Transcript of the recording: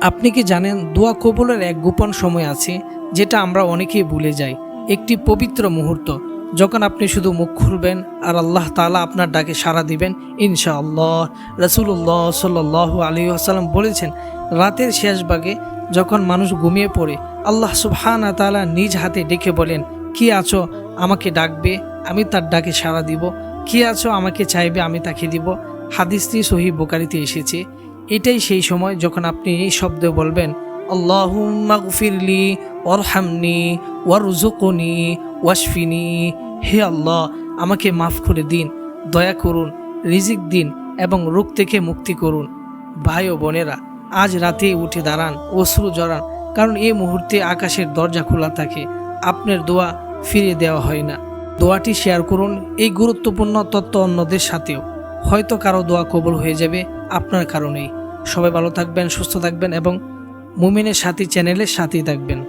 আপনি কি জানেন দোয়া কবুলের এক গোপন সময় আছে, যেটা আমরা অনেকেই ভুলে যাই? একটি পবিত্র মুহূর্ত, যখন আপনি শুধু মুখ খুলবেন আর আল্লাহ তাআলা আপনার ডাকে সাড়া দিবেন, ইনশাআল্লাহ। রসুল্লাহ সাল্লাহ আলী আসাল্লাম বলেছেন, রাতের শেষ ভাগে যখন মানুষ ঘুমিয়ে পড়ে, আল্লাহ সুবহানা তাআলা নিজ হাতে ডেকে বলেন, কি আছো? আমাকে ডাকবে, আমি তার ডাকে সাড়া দিব। কি আছো? আমাকে চাইবে, আমি তাকে দিব। হাদিসটি সহি বোকারিতে এসেছে। এটাই সেই সময় যখন আপনি এই শব্দ বলবেন, আল্লাহুম্মা গফিরলি ওরহামনি ওয়ারজুকনি ওয়াশফিনি, হে আল্লাহ, আমাকে মাফ করে দিন, দয়া করুন, রিজিক দিন এবং রোগ থেকে মুক্তি করুন। ভাই ও বোনেরা, আজ রাতে উঠে দাঁড়ান, অশ্রু জড়ান, কারণ এই মুহূর্তে আকাশের দরজা খোলা থাকে, আপনার দোয়া ফিরিয়ে দেওয়া হয় না। দোয়াটি শেয়ার করুন এই গুরুত্বপূর্ণ তত্ত্ব অন্যদের সাথেও। হয়তো কারও দোয়া কবল হয়ে যাবে আপনার কারণেই। সবাই ভালো থাকবেন, সুস্থ থাকবেন এবং মুমিনের সাথী চ্যানেলে সাথেই থাকবেন।